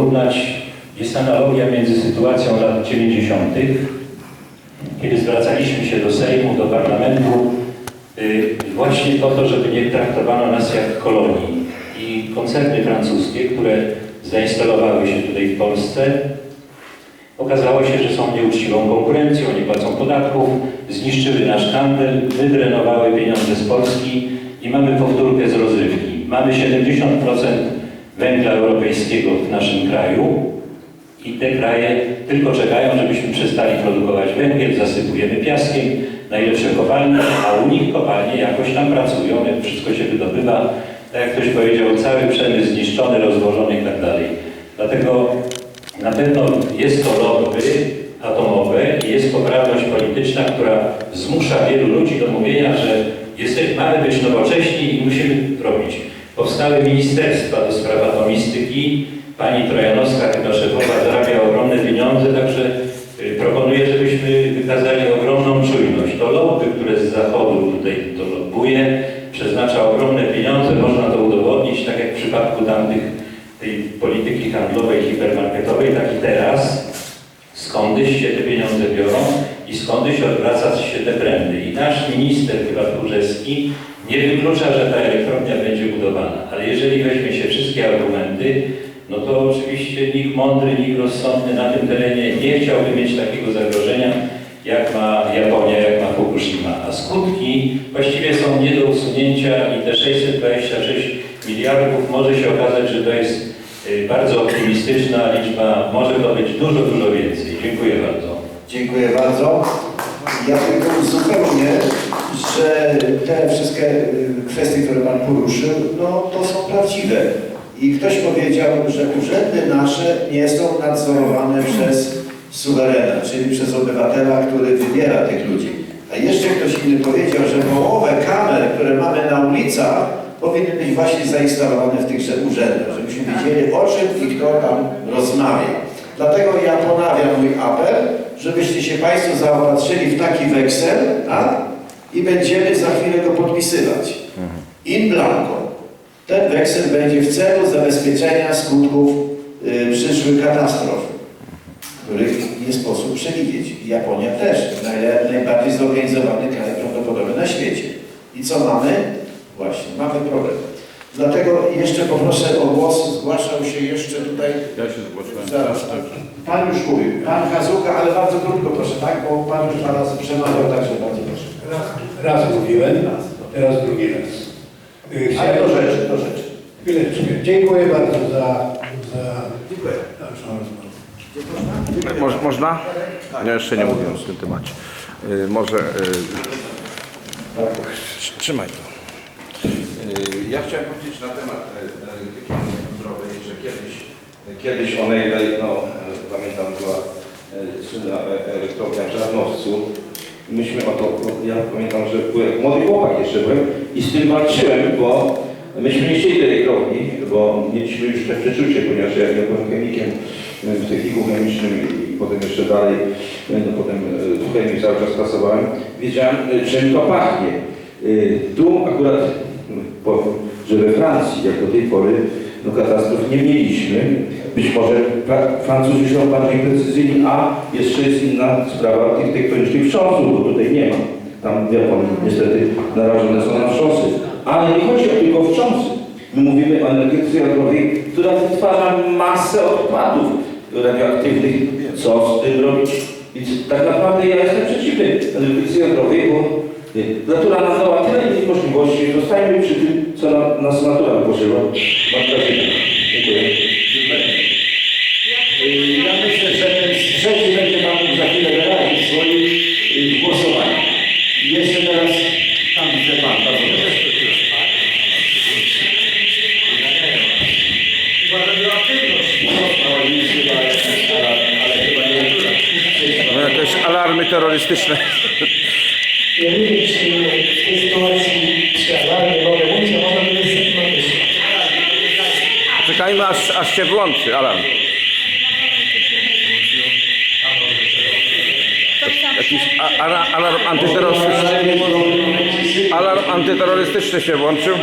porównać, jest analogia między sytuacją lat 90., kiedy zwracaliśmy się do Sejmu, do Parlamentu y, właśnie po to, żeby nie traktowano nas jak kolonii. I koncerny francuskie, które zainstalowały się tutaj w Polsce, okazało się, że są nieuczciwą konkurencją, nie płacą podatków, zniszczyły nasz handel, wydrenowały pieniądze z Polski i mamy powtórkę z rozrywki. Mamy 70% węgla europejskiego w naszym kraju i te kraje tylko czekają, żebyśmy przestali produkować węgiel, zasypujemy piaskiem, najlepsze kopalnie, a u nich kopalnie jakoś tam pracują, jak wszystko się wydobywa, tak jak ktoś powiedział, cały przemysł zniszczony, rozłożony i tak dalej. Dlatego na pewno jest to lobby atomowe i jest poprawność polityczna, która zmusza wielu ludzi do mówienia, że jesteśmy, mamy być nowocześni i musimy robić. Powstały ministerstwa do spraw atomistyki. Pani Trojanowska, chyba szefowa, zarabia ogromne pieniądze, także y, proponuję, żebyśmy wykazali ogromną czujność. To lobby, które z zachodu tutaj to lobbuje, przeznacza ogromne pieniądze, można to udowodnić, tak jak w przypadku tamtych tej polityki handlowej, hipermarketowej, tak i teraz, skądś się te pieniądze biorą i skądś odwraca się te trendy. I nasz minister, chyba Tchórzewski, nie wyklucza, że ta elektrownia będzie budowana. Ale jeżeli weźmie się wszystkie argumenty, no to oczywiście nikt mądry, nikt rozsądny na tym terenie nie chciałby mieć takiego zagrożenia, jak ma Japonia, jak ma Fukushima. A skutki właściwie są nie do usunięcia i te 626 miliardów może się okazać, że to jest y, bardzo optymistyczna liczba, może to być dużo, dużo więcej. Dziękuję bardzo. Dziękuję bardzo. Ja tylko uzupełnię, że te wszystkie y, kwestie, które Pan poruszył, no to są prawdziwe. I ktoś powiedział, że urzędy nasze nie są nadzorowane przez suwerena, czyli przez obywatela, który wybiera tych ludzi. A jeszcze ktoś inny powiedział, że połowę kamer, które mamy na ulicach, powinny być właśnie zainstalowane w tychże urzędach, żebyśmy wiedzieli o czym i kto tam rozmawia. Dlatego ja ponawiam mój apel, żebyście się Państwo zaopatrzyli w taki weksel, tak? I będziemy za chwilę go podpisywać. In blanco. Ten weksel będzie w celu zabezpieczenia skutków y, przyszłych katastrof, których nie sposób przewidzieć. Japonia też, naj, najbardziej zorganizowany kraj prawdopodobnie na świecie. I co mamy? Właśnie, mamy problem. Dlatego jeszcze poproszę o głos, zgłaszał się jeszcze tutaj Ja się zgłaszałem. Zaraz, tak. Pan już mówił, pan Kazuka, ale bardzo krótko proszę, tak? Bo pan już dwa razy przemawiał, także bardzo proszę. Raz, mówiłem, teraz drugi raz. Y, Ale Chciałem, do rzeczy, do rzeczy. chwileczkę. Dziękuję bardzo za, za Dziękuję. dalszą rozmowę. Moż, można? Ja jeszcze nie mówiłem w tym temacie. Y, może... Y, trzymaj to. Y, ja chciałem powiedzieć na temat y, energetyki jądrowej, że kiedyś, kiedyś ona, no, y, pamiętam, była y, słynna e- elektrownia w Żarnowcu. Myśmy o to, ja pamiętam, że byłem młody chłopak jeszcze byłem i z tym walczyłem, bo myśmy nie chcieli tej elektrowni, bo mieliśmy już te przeczucie, ponieważ ja, byłem chemikiem y, w techniku chemicznym i potem jeszcze dalej, y, no potem w chemii cały czas pracowałem, wiedziałem, czym to pachnie. Tu akurat powiem, że we Francji, jak do tej pory, no katastrof nie mieliśmy. Być może Fra- Francuzi są bardziej precyzyjni, a jeszcze jest inna sprawa tych tektonicznych wstrząsów, bo tutaj nie ma. Tam w Japonii niestety narażone są na wstrząsy. Ale nie chodzi o tylko wstrząsy. My mówimy o energetyce jądrowej, która wytwarza masę odpadów radioaktywnych. Co z tym robić? Więc tak naprawdę ja jestem przeciwny energetyce jądrowej, bo y, natura nam dała tyle innych możliwości. Zostajmy przy tym, co nam, nas natura. Dziękuję. Ja myślę, że ten trzeci będzie Pan mógł za chwilę wyrazić swoje y, głosowanie. Jeszcze teraz Pan widzę Pan, bardzo proszę. No, chyba, ale- ale chyba nie. No, jakieś alarmy terrorystyczne. Ja nie wiem, czy w tej sytuacji, czy alarmy mogę mówić, a można by systematyczne. Czekajmy, aż, aż się włączy alarm. Jakiś a- ala- alarm antyterrorystyczny. Alarm antyterrorystyczny się włączył.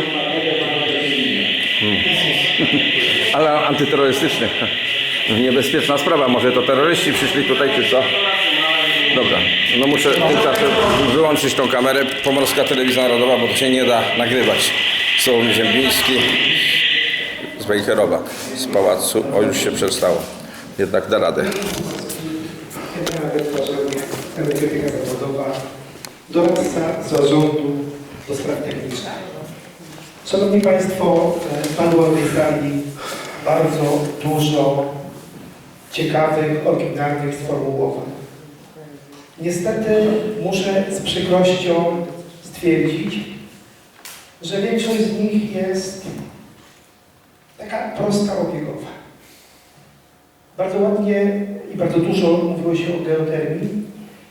Hmm. Alarm antyterrorystyczny. Niebezpieczna sprawa, może to terroryści przyszli tutaj, czy co? Dobra, no muszę tymczasem wyłączyć tą kamerę. Pomorska Telewizja Narodowa, bo to się nie da nagrywać. Słowny Ziembiński Wejherowa, z pałacu. O, już się przestało. Jednak da radę. Zawodowa, doradca zarządu do spraw technicznych. Szanowni Państwo, e, padło w tej sali bardzo dużo ciekawych, oryginalnych sformułowań. Niestety muszę z przykrością stwierdzić, że większość z nich jest taka prosta, obiegowa. Bardzo ładnie i bardzo dużo mówiło się o geotermii.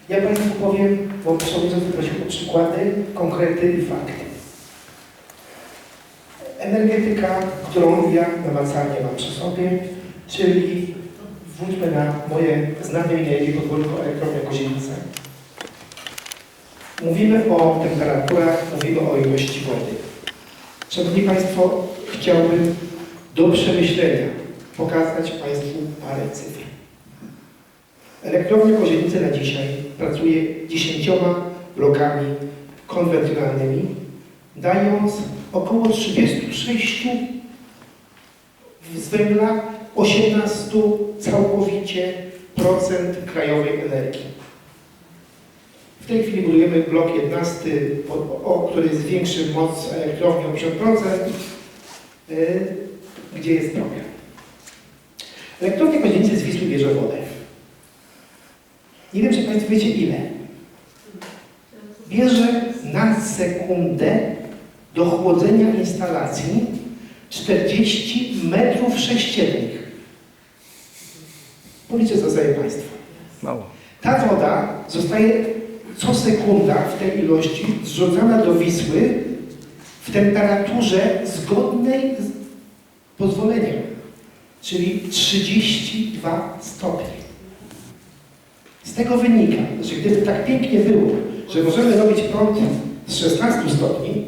Ja Państwu powiem, bo przewodniczący prosił o przykłady, konkrety i fakty. Energetyka, którą ja namacalnie mam przy sobie, czyli wróćmy na moje znane imię i podwórko elektrownia Kozienice. Mówimy o temperaturach, mówimy o ilości wody. Szanowni Państwo, chciałbym do przemyślenia pokazać Państwu parę cyfr. Elektrownia Kozienice na dzisiaj pracuje 10 blokami konwencjonalnymi, dając około 36 z węgla, 18 całkowicie procent krajowej energii. W tej chwili budujemy blok 11, o, o, który zwiększy moc elektrowni o 50%, y, gdzie jest problem. Elektrownia Kozienice z Wisły bierze wodę. Nie wiem, czy Państwo wiecie ile. Bierze na sekundę do chłodzenia instalacji 40 metrów sześciennych. Policzę to sobie Państwo. Mało. Ta woda zostaje co sekunda w tej ilości zrzucana do Wisły w temperaturze zgodnej z pozwoleniem, czyli 32 stopnie. Z tego wynika, że gdyby tak pięknie było, że możemy robić prąd z 16 stopni,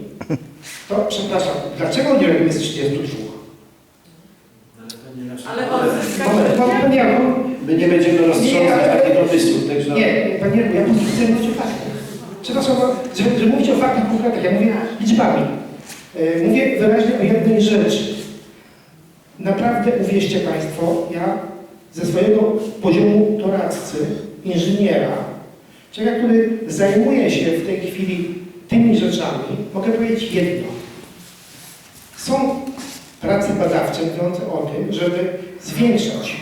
to przepraszam, dlaczego nie robimy z 32? Ale moment, panie Janku, My nie będziemy ale- takich pomysłów, także... Nie, panie ja po prostu chcę mówić o faktach. Przepraszam, że, że mówicie o faktach ja mówię liczbami. E, Mówię wyraźnie o jednej rzeczy. Naprawdę uwierzcie Państwo, ja ze swojego poziomu doradcy, inżyniera, człowieka, który zajmuje się w tej chwili tymi rzeczami, mogę powiedzieć jedno. Są prace badawcze mówiące o tym, żeby zwiększać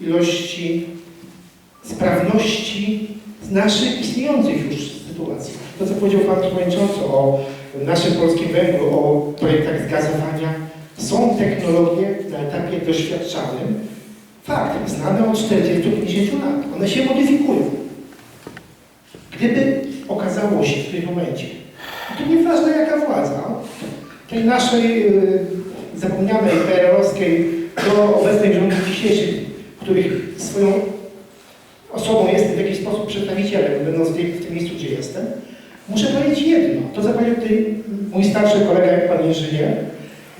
ilości sprawności naszych istniejących już sytuacji. To, co powiedział Pan Przewodniczący o naszym polskim węglu, o projektach zgazowania, są technologie na etapie doświadczalnym, fakt, znane od 40-50 lat. One się modyfikują. Gdyby okazało się w tym momencie, to nieważne jaka władza, tej naszej yy, zapomnianej PRL-owskiej do obecnych rządów dzisiejszych, których swoją osobą jestem w jakiś sposób przedstawicielem, będąc w, tym miejscu, gdzie jestem, muszę powiedzieć jedno, to tutaj mój starszy kolega, jak pan inżynier,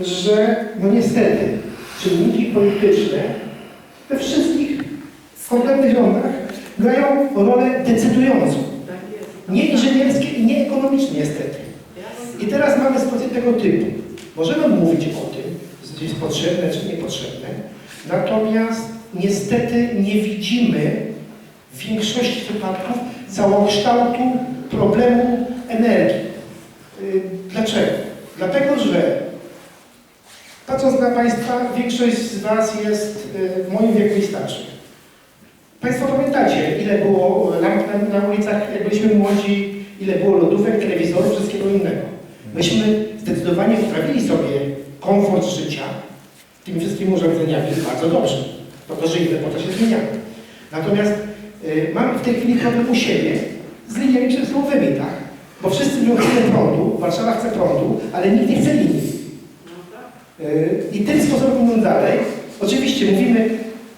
że no niestety czynniki polityczne we wszystkich konkretnych rządach grają rolę decydującą. Nie inżynierskie i nie ekonomiczne niestety. I teraz mamy sytuację tego typu. Możemy mówić o tym, czy jest potrzebne, czy niepotrzebne, natomiast niestety nie widzimy w większości przypadków całokształtu problemu energii. Y, Dlaczego? Dlatego, że patrząc na Państwa, większość z Was jest y, w moim wieku i starszych. Państwo pamiętacie, ile było lamp na, na ulicach, jak byliśmy młodzi, ile było lodówek, telewizorów, wszystkiego innego. Myśmy zdecydowanie poprawili sobie komfort życia tymi wszystkimi urządzeniami bardzo dobrze. No to żyjemy, po to się zmieniamy. Natomiast y, mamy w tej chwili problem u siebie z liniami przesyłowymi, tak? Bo wszyscy mówią, chcemy prądu, Warszawa chce prądu, ale nikt nie chce linii. Y, I tym sposobem idą dalej. Oczywiście mówimy,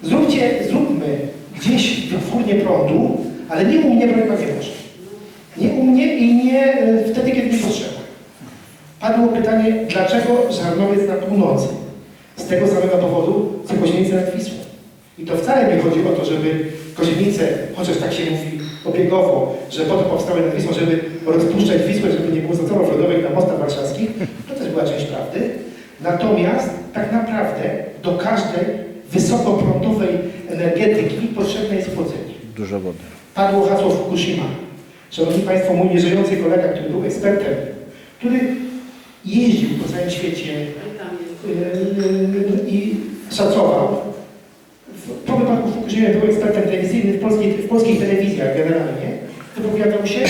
zróbcie, zróbmy gdzieś wytwórnię prądu, ale nie u mnie, broń Boże. Nie u mnie i nie y, wtedy, kiedy mi potrzeba. Padło pytanie, dlaczego Żarnowiec na północy? Z tego samego powodu, co Kozienice nad Wisłą. I to wcale nie chodzi o to, żeby Kozienice, chociaż tak się mówi obiegowo, że po to powstały nad Wisłą, żeby rozpuszczać Wisłę, żeby nie było zatorów lodowych na mostach warszawskich, to też była część prawdy. Natomiast tak naprawdę do każdej wysokoprądowej energetyki potrzebne jest chłodzenie. Dużo wody. Padło hasło Fukushima. Szanowni Państwo, mój nieżyjący kolega, który był ekspertem, który jeździł po całym świecie yy, i szacował. W- Po wypadku w Fukushimie był ekspertem telewizyjnym w, polskiej, w polskich telewizjach generalnie. Wypowiadał się.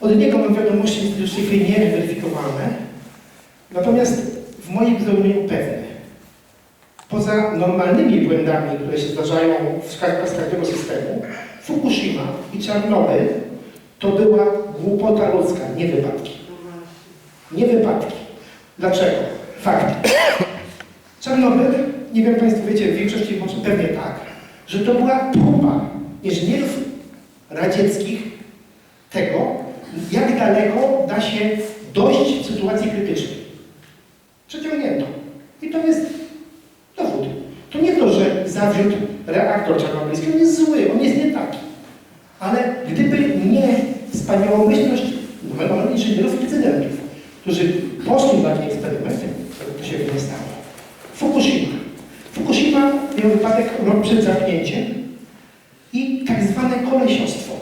Od niego mam wiadomości już w tej chwili nieweryfikowalne. Natomiast w moim zrozumieniu pewne. Poza normalnymi błędami, które się zdarzają w ka- z każdego systemu, Fukushima i Czarnobyl to była głupota ludzka, nie wypadki. Nie wypadki. Dlaczego? Fakty. Czarnobyl, nie wiem Państwo wiecie, w większości może pewnie tak, że to była próba inżynierów radzieckich tego, jak daleko da się dojść w sytuacji krytycznej. Przeciągnięto. I to jest dowód. To nie to, że zawiódł reaktor czarnobylski, on jest zły, on jest nie taki. Ale gdyby nie wspaniałomyślność no, inżynierów incydentów, którzy poszli na takie eksperymenty, to się nie stało. Fukushima. Fukushima miał wypadek rok przed zamknięciem i tak zwane kolesiostwo.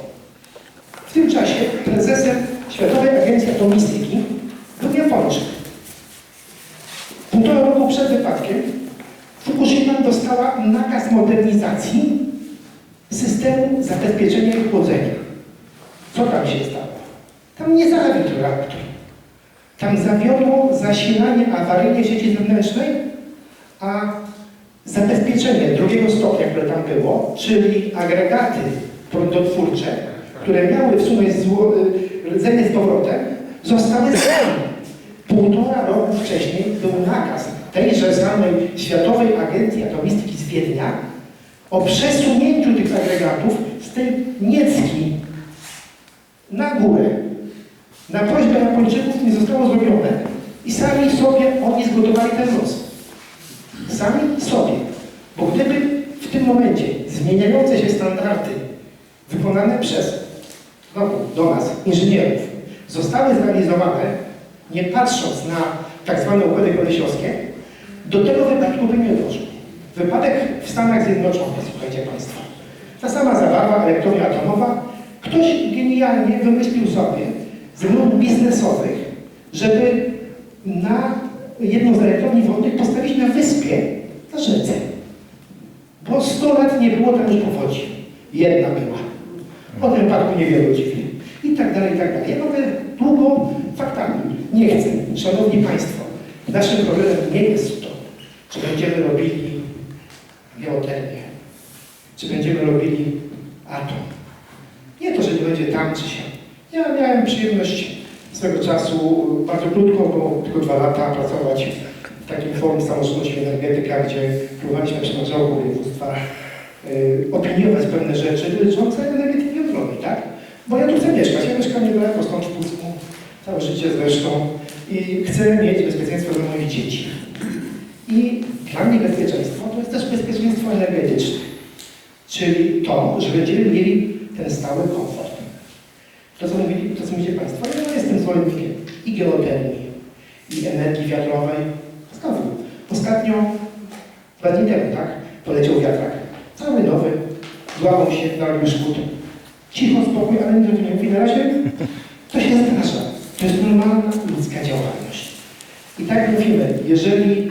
W tym czasie prezesem Światowej Agencji Atomistyki był Japończyk. Półtora roku przed wypadkiem Fukushima dostała nakaz modernizacji systemu zabezpieczenia i chłodzenia. Co tam się stało? Tam nie zawiódł reaktor. Tam zawiodło zasilanie awaryjne sieci zewnętrznej, a zabezpieczenie drugiego stopnia, które tam było, czyli agregaty prądotwórcze, które miały wsunąć zło- rdzenie z powrotem, zostały zniszczone. Półtora roku wcześniej był nakaz tejże samej Światowej Agencji Atomistyki z Wiednia o przesunięciu tych agregatów z tej Niecki na górę. Na prośbę Japończyków nie zostało zrobione i sami sobie oni zgotowali ten los. Sami sobie. Bo gdyby w tym momencie zmieniające się standardy wykonane przez, znowu do nas, inżynierów, zostały zrealizowane, nie patrząc na tak zwane układy kolesiowskie, do tego wypadku by nie doszło. Wypadek w Stanach Zjednoczonych, słuchajcie Państwo. Ta sama zabawa, elektrownia atomowa, ktoś genialnie wymyślił sobie z względów biznesowych, żeby na jedną z elektrowni wodnych postawić na wyspie na rzece. Bo 100 lat nie było tam już powodzi. Jedna była. O tym wypadku niewielu dziwi. I tak dalej, i tak dalej. Ja mogę długo faktami. Nie chcę. Szanowni Państwo, naszym problemem nie jest to, czy będziemy robili geotermię, czy będziemy robili atom. Nie to, że nie będzie tam czy się. Ja miałem przyjemność swego czasu, bardzo krótko, bo tylko dwa lata, pracować w takim forum samorządności energetyka, gdzie próbowaliśmy przy marszałku województwa y, opiniować pewne rzeczy dotyczące energetyki jądrowej, tak? Bo ja tu chcę mieszkać, ja mieszkam niedaleko stąd w Pucku, całe życie zresztą i chcę mieć bezpieczeństwo dla moich dzieci. I dla mnie bezpieczeństwo to jest też bezpieczeństwo energetyczne, czyli to, że będziemy mieli ten stały komfort. To, co, to, co mówicie Państwo, ja jestem zwolennikiem i geotermii, i energii wiatrowej. Znowu, ostatnio, dwa dni temu, tak, poleciał wiatrak, cały nowy, złamał się, narobił szkód. Cicho, spokój, ale nie mówi. Na razie to się zdarza. To jest normalna ludzka działalność. I tak mówimy, jeżeli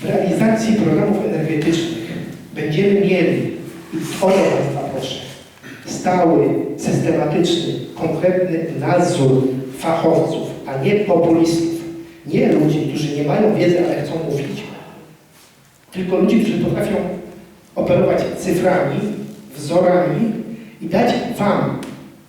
w realizacji programów energetycznych będziemy mieli, i o to Państwa proszę, stały, systematyczny, konkretny nadzór fachowców, a nie populistów, nie ludzi, którzy nie mają wiedzy, ale chcą mówić, tylko ludzi, którzy potrafią operować cyframi, wzorami i dać Wam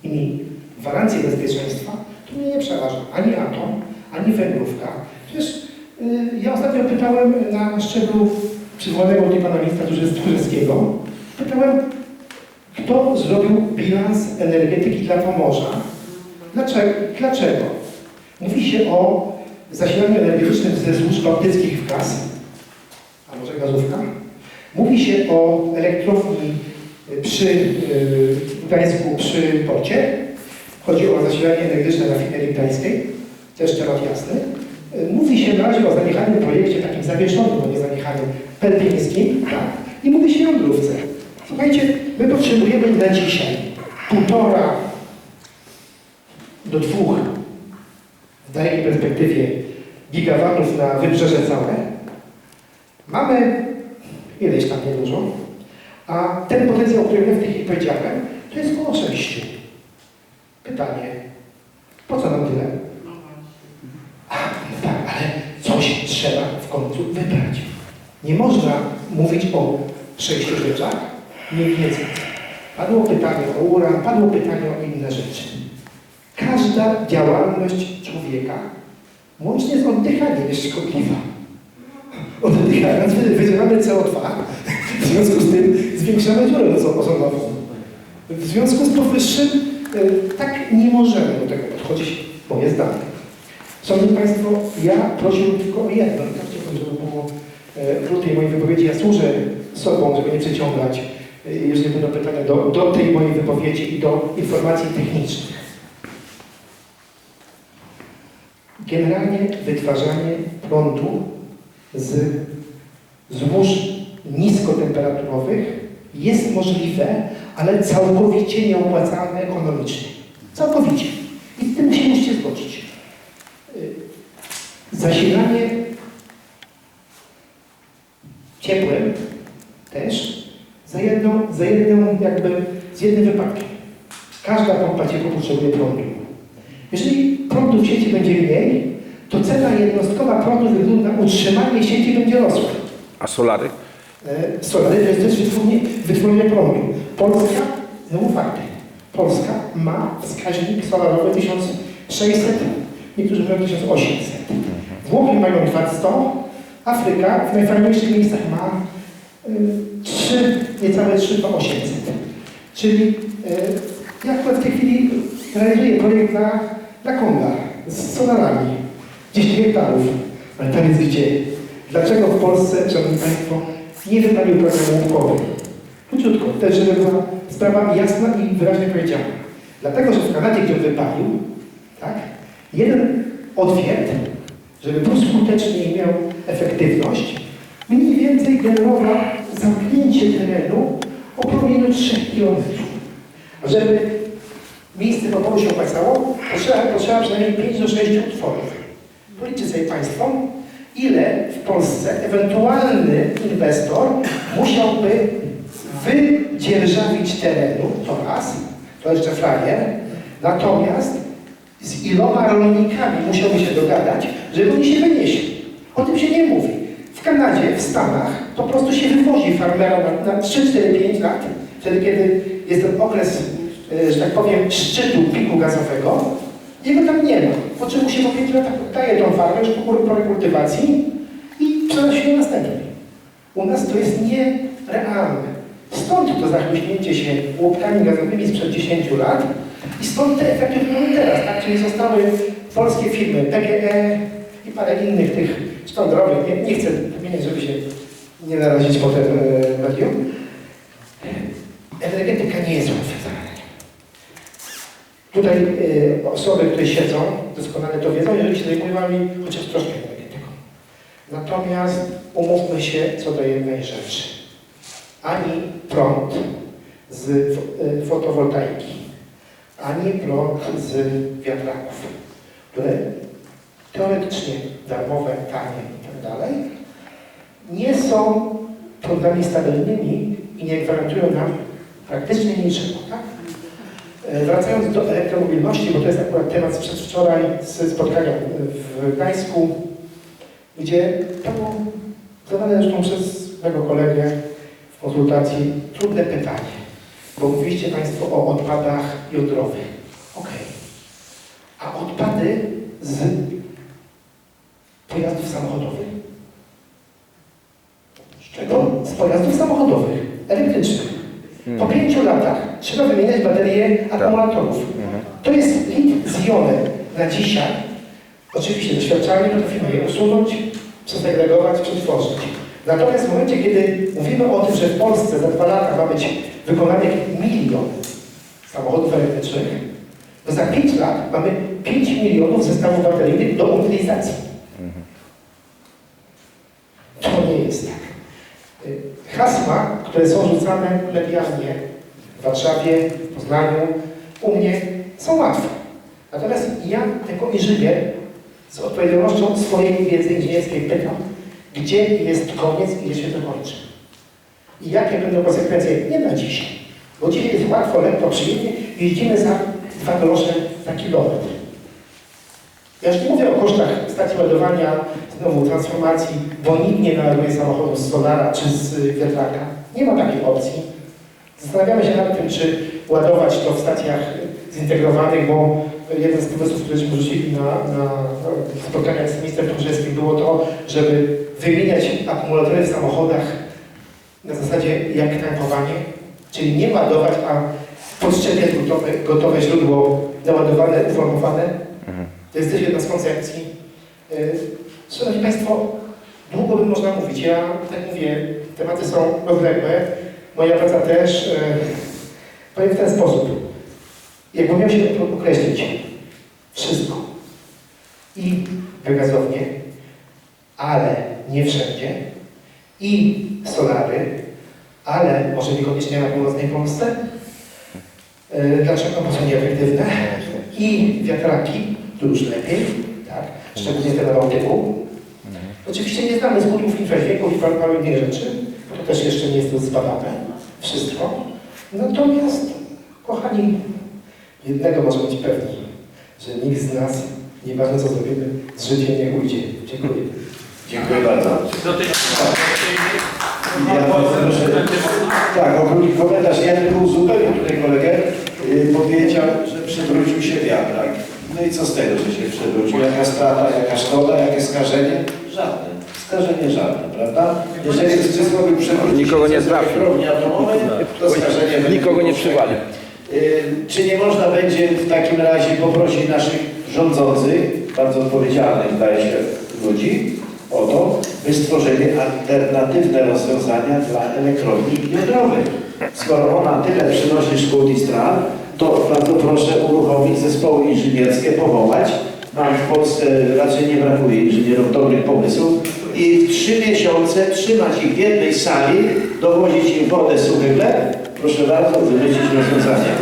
i mi gwarancję bezpieczeństwa, to mnie nie przeważa ani atom, ani węglówka. Przecież yy, ja ostatnio pytałem na szczeblu przywołanego tutaj pana ministra Tchórzewskiego, pytałem, kto zrobił bilans energetyki dla Pomorza? Dlaczego? Dlaczego? Mówi się o zasilaniu energetycznym ze złóż bałtyckich w gaz, a może gazówka? Mówi się o elektrowni przy yy, przy porcie. Chodzi o zasilanie energetyczne rafinerii gdańskiej, też temat jasny. Yy, Mówi się na razie o zaniechanym projekcie, takim zawieszonym, bo nie zaniechanym, pelpińskim, tak? I mówi się o jądrówce. Słuchajcie, my potrzebujemy na dzisiaj półtora do dwóch w dalekiej perspektywie gigawatów na wybrzeże całe. Mamy ileś tam niedużo, a ten potencjał, o którym ja w tej chwili powiedziałem, to jest około 6. Pytanie, po co nam tyle? A, no tak, ale coś trzeba w końcu wybrać. Nie można mówić o sześciu rzeczach, mniej więcej. Padło pytanie o uran, padło pytanie o inne rzeczy. Każda działalność człowieka, łącznie z oddychaniem, jest szkodliwa. Oddychając wydzielamy CO2, w związku z tym zwiększamy dziurę ozo- ozonową. W związku z powyższym tak nie możemy do tego podchodzić, bo jest dane. Szanowni Państwo, ja prosiłbym tylko o jedno, tak chciałbym, żeby było e, krócej mojej wypowiedzi. Ja służę sobą, żeby nie przeciągać, e, jeżeli będą pytania do, do tej mojej wypowiedzi i do informacji technicznych. Generalnie wytwarzanie prądu z złóż niskotemperaturowych jest możliwe, ale całkowicie nieopłacalne ekonomicznie. Całkowicie. I z tym się musicie zgodzić. Y, Zasilanie ciepłem też za jedną, za jedną jakby z jednym wypadkiem. Każda pompa ciepła potrzebuje prądu. Jeżeli prądu w sieci będzie mniej, to cena jednostkowa prądu na utrzymanie sieci będzie rosła. A solary? E, Solary to jest też wytwórnie, wytwórnie prądu. Polska, fakty, Polska ma wskaźnik solarowy 1600, niektórzy mówią 1800. Włochy mają 200, Afryka w najfajniejszych miejscach ma y, 3, niecałe 3 do 800. Czyli y, ja w tej chwili realizuję projekt na, na Konda z solarami, 10 hektarów, ale tam jest gdzie? Dlaczego w Polsce, Szanowni Państwo, nie wypalił programu łupkowy? Króciutko, też żeby była sprawa jasna i wyraźnie powiedziana. Dlatego, że w Kanadzie, gdzie on wypalił, tak, jeden odwiert, żeby był skuteczny i miał efektywność, mniej więcej generował zamknięcie terenu o promieniu 3 km. A żeby miejsce poboru się opłacało, potrzeba, potrzeba przynajmniej 5 do 6 utworów. Policzcie sobie Państwo, ile w Polsce ewentualny inwestor musiałby wydzierżawić terenu, to raz, to jeszcze frajer, natomiast z iloma rolnikami musiałby się dogadać, żeby oni się wynieśli. O tym się nie mówi. W Kanadzie, w Stanach po prostu się wywozi farmera na, na 3, 4, 5 lat, wtedy kiedy jest ten okres, e, że tak powiem, szczytu piku gazowego, jego tam nie ma. Po czym mu się po 5 latach daje tą farmę po kur- kultywacji i przenosi się następnej. U nas to jest nierealne. Stąd to zachłyśnięcie się łupkami gazowymi sprzed 10 lat i stąd te efekty, mamy teraz, tak? Czyli zostały polskie firmy, PGE i parę innych tych sztądrowych, nie, nie chcę wymieniać, żeby się nie narazić potem e, medium. Energetyka nie jest zadanie. Tutaj e, osoby, które siedzą, doskonale to wiedzą, jeżeli się zajmowali chociaż troszkę energetyką. Natomiast umówmy się co do jednej rzeczy. Ani prąd z e, fotowoltaiki, ani prąd z wiatraków, które teoretycznie darmowe, tanie i tak nie są prądami stabilnymi i nie gwarantują nam praktycznie niczego. Tak? E, Wracając do elektromobilności, bo to jest akurat temat z przedwczoraj z spotkania w Gdańsku, gdzie to było zadane zresztą przez mego kolegę w konsultacji trudne pytanie, bo mówiliście Państwo o odpadach jądrowych. Okej. A odpady z pojazdów samochodowych? Z czego? Z pojazdów samochodowych, elektrycznych. Po pięciu latach trzeba wymieniać baterie akumulatorów. To jest lit z jonem na dzisiaj. Oczywiście doświadczalnie potrafimy je usunąć, przesegregować, przetworzyć. Natomiast w momencie, kiedy mówimy o tym, że w Polsce za dwa lata ma być wykonany milion samochodów elektrycznych, to za 5 lat mamy 5 milionów zestawów bateryjnych do utylizacji. To nie jest tak. Y, Hasła, które są rzucane medialnie w Warszawie, w Poznaniu, u mnie są łatwe. Natomiast ja jako inżynier z odpowiedzialnością swojej wiedzy inżynierskiej pytam, gdzie jest koniec i gdzie się to kończy. I jakie będą konsekwencje nie na dzisiaj. Bo dzisiaj jest łatwo, lekko, przyjemnie, jeździmy za dwa grosze na kilometr. Ja już nie mówię o kosztach stacji ładowania, znowu transformacji, bo nikt nie naładuje samochodu z solara czy z wiatraka. Nie ma takiej opcji. Zastanawiamy się nad tym, czy ładować to w stacjach zintegrowanych, bo jeden z pomysłów, któreśmy rzucili na, na, na spotkaniach z ministrem Tchórzewskim było to, żeby wymieniać akumulatory w samochodach na zasadzie jak tankowanie, czyli nie ładować, a podszczepiać gotowe, gotowe źródło naładowane, uformowane. To jest też jedna z koncepcji. Yy, Szanowni Państwo, długo by można mówić. Ja tak mówię, tematy są rozległe. Moja praca też. Yy, Powiem w ten sposób. Jakbym miał się określić wszystko i wygazownie, ale nie wszędzie, i solary, ale może niekoniecznie na północnej Polsce. Yy, Dlaczego? Bo są nieefektywne. I wiatraki, to już lepiej, tak? Szczególnie te na Bałtyku. Oczywiście nie znamy skutków infradźwięków i paru innych rzeczy, bo to też jeszcze nie jest to zbadane. Wszystko. Natomiast, kochani, jednego możemy być pewni, że nikt z nas, nieważne co zrobimy, z życiem nie ujdzie. Dziękuję. Dziękuję bardzo. Do tej, Ja bardzo proszę. Tak, ogólny komentarz. Ja tylko uzupełnię tutaj kolegę. Yy, powiedział, że przewrócił się wiatrak. No i co z tego, że się przewrócił? Jaka strata, jaka szkoda, jakie skażenie? Żadne. Skażenie żadne, prawda? Jeżeli w cudzysłowie przewrócił Nikogo nie trafił. to skażenie będzie Nikogo nie przywali. Yy, Czy nie można będzie w takim razie poprosić naszych rządzących, bardzo odpowiedzialnych zdaje się ludzi, o to, by stworzyli alternatywne rozwiązania dla elektrowni jądrowej. Skoro ona tyle przynosi szkód i strat, to bardzo proszę uruchomić zespoły inżynierskie, powołać. Nam w Polsce raczej nie brakuje inżynierów dobrych pomysłów i w trzy miesiące trzymać ich w jednej sali, dowozić im wodę, suchy chleb, proszę bardzo, wymyślić rozwiązania.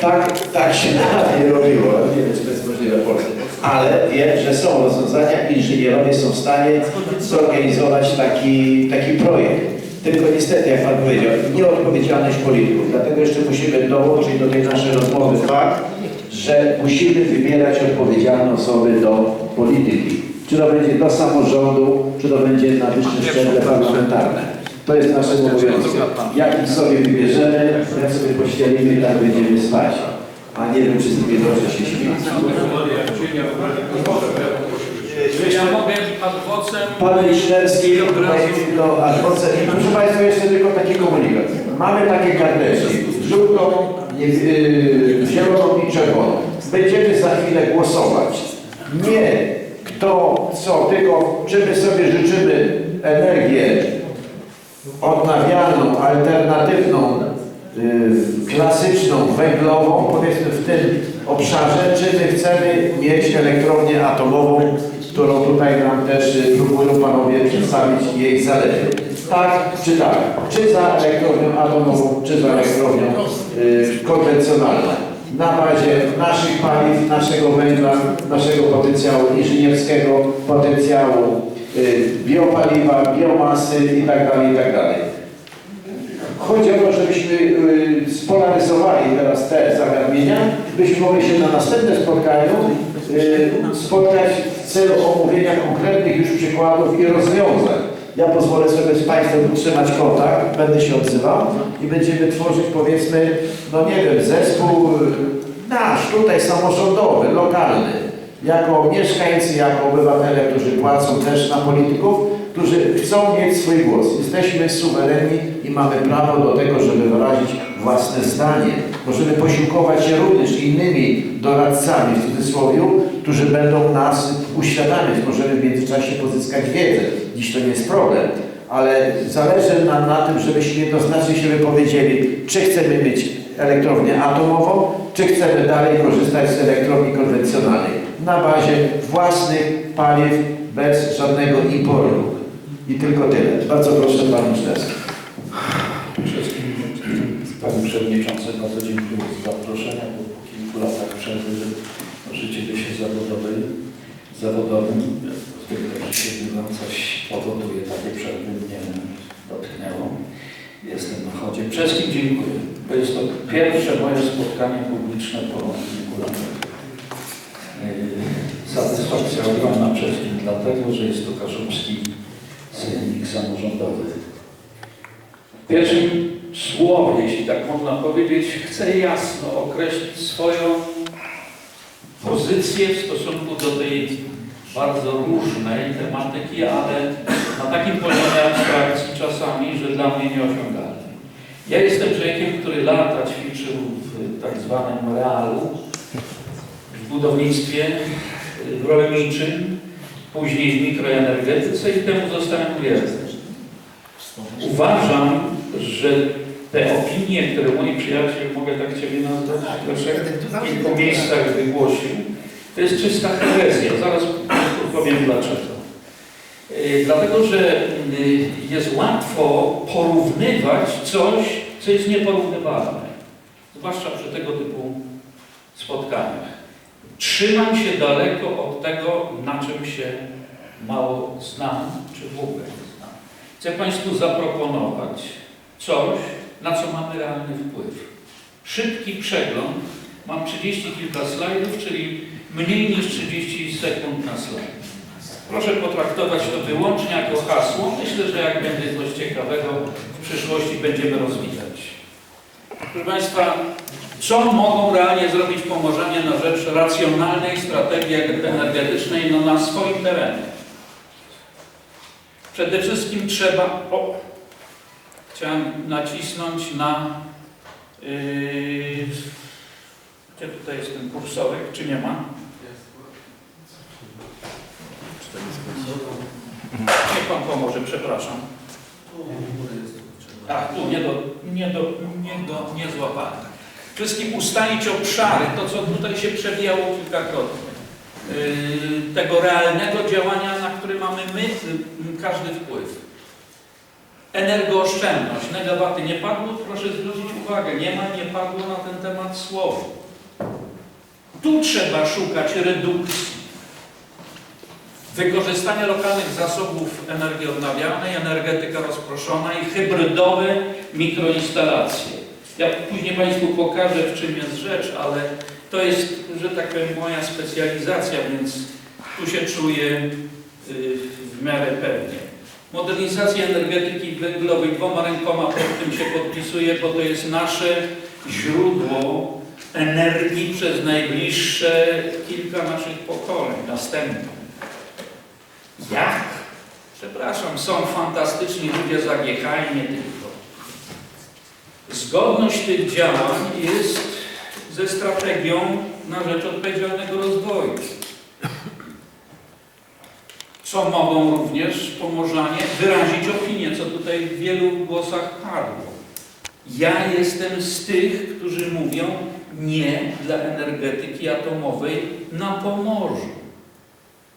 Tak, tak się nawet nie robiło. Nie wiem, czy to jest możliwe w Polsce. Ale wiem, że są rozwiązania, inżynierowie są w stanie zorganizować taki, taki projekt. Tylko niestety, jak Pan powiedział, nieodpowiedzialność polityków. Dlatego jeszcze musimy dołożyć do tej naszej rozmowy fakt, że musimy wybierać odpowiedzialne osoby do polityki. Czy to będzie do samorządu, czy to będzie na wyższym szczeble parlamentarne. To jest naszym obowiązkiem. Jak ich sobie wybierzemy, jak sobie pościelimy, tak będziemy spać. A nie wiem, czy sobie dobrze się śpi. Czy ja mogę adwocem Pan Wiśnerski tutaj do adwocem. Proszę Państwa, jeszcze tylko taki komunikat. Mamy takie karteczki. Żółtą, nie- yy, zieloną i czerwoną. Będziemy za chwilę głosować. Nie kto co, tylko czy my sobie życzymy energię odnawialną, alternatywną, y, klasyczną, węglową, powiedzmy w tym obszarze, czy my chcemy mieć elektrownię atomową, którą tutaj nam też y, próbują panowie przedstawić jej zalety. Tak czy tak? Czy za elektrownią atomową, czy za elektrownią y, konwencjonalną? Na bazie naszych paliw, naszego węgla, naszego potencjału inżynierskiego, potencjału y, biopaliwa, biomasy itd. itd. Chodzi o to, żebyśmy y, spolaryzowali teraz te zagadnienia, byśmy mogli się na następne spotkaniu spotkać w celu omówienia konkretnych już przykładów i rozwiązań. Ja pozwolę sobie z Państwem utrzymać kontakt, będę się odzywał i będziemy tworzyć powiedzmy, no nie wiem, zespół y, nasz, tutaj samorządowy, lokalny, jako mieszkańcy, jako obywatele, którzy płacą też na polityków, którzy chcą mieć swój głos. Jesteśmy suwerenni i mamy prawo do tego, żeby wyrazić własne zdanie. Możemy posiłkować się również innymi doradcami w cudzysłowie, którzy będą nas uświadamiać. Możemy w międzyczasie pozyskać wiedzę. Dziś to nie jest problem. ale zależy nam na tym, żebyśmy jednoznacznie się wypowiedzieli, czy chcemy mieć elektrownię atomową, czy chcemy dalej korzystać z elektrowni konwencjonalnej na bazie własnych paliw bez żadnego importu. I tylko tyle. Bardzo proszę Pan. Wszystkim Panie Przewodniczący bardzo dziękuję za zaproszenie, po kilku latach przerwy w życiu się zawodowej, zawodowym, zwykle bywam, coś powoduje takie przerwy, mnie dotknęło. Jestem na chodzie. Wszystkim dziękuję. To jest to pierwsze moje spotkanie publiczne po kilku latach. Yy, Satysfakcja ogromna wszystkim, dlatego, że jest to Kaszubski Sejmik Samorządowy. W pierwszym słowie, jeśli tak można powiedzieć, chcę jasno określić swoją pozycję w stosunku do tej bardzo różnej tematyki, ale na takim poziomie abstrakcji czasami, że dla mnie nieosiągalnej. Ja jestem człowiekiem, który lata ćwiczył w tak zwanym realu, w budownictwie y, rolniczym, później w mikroenergetyce i temu zostałem wierny. Uważam, że te opinie, które moi przyjaciel, mogę tak Ciebie nazwać, Leszek, w kilku miejscach wygłosił, to jest czysta herezja. Zaraz powiem dlaczego. Yy, Dlatego, że yy, jest łatwo porównywać coś, co jest nieporównywalne. Zwłaszcza przy tego typu spotkaniach. Trzymam się daleko od tego, na czym się mało znam, czy w ogóle nie znam. Chcę Państwu zaproponować coś, na co mamy realny wpływ. Szybki przegląd. Mam 30 kilka slajdów, czyli mniej niż 30 sekund na slajd. Proszę potraktować to wyłącznie jako hasło. Myślę, że jak będzie coś ciekawego w przyszłości będziemy rozwijać. Proszę Państwa, co mogą realnie zrobić Pomorzanie na rzecz racjonalnej strategii energetycznej no, na swoim terenie? Przede wszystkim trzeba. O, chciałem nacisnąć na. Yy, gdzie tutaj jest ten kursorek, czy nie ma? Niech Pan pomoże, przepraszam. Ach, tu nie do, nie do, nie do, nie złapane. Wszystkim ustalić obszary, to co tutaj się przewijało kilkakrotnie. Yy, tego realnego działania, na które mamy my, yy, każdy wpływ. Energooszczędność, megawaty nie padło, proszę zwrócić uwagę, nie ma, nie padło na ten temat słowa. Tu trzeba szukać redukcji. Wykorzystanie lokalnych zasobów energii odnawialnej, energetyka rozproszona i hybrydowe mikroinstalacje. Ja później Państwu pokażę, w czym jest rzecz, ale to jest, że tak powiem, moja specjalizacja, więc tu się czuję y, w miarę pewnie. Modernizacja energetyki węglowej dwoma rękoma pod tym się podpisuję, bo to jest nasze źródło energii przez najbliższe kilka naszych pokoleń, następnych. Jak? Przepraszam, są fantastyczni ludzie z AGH i nie tylko. Zgodność tych działań jest ze strategią na rzecz odpowiedzialnego rozwoju. Co mogą również Pomorzanie wyrazić opinię, co tutaj w wielu głosach padło. Ja jestem z tych, którzy mówią nie dla energetyki atomowej na Pomorzu.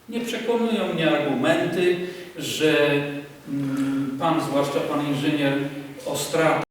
Nie przekonują mnie argumenty, że mm, pan, zwłaszcza pan inżynier Ostrata,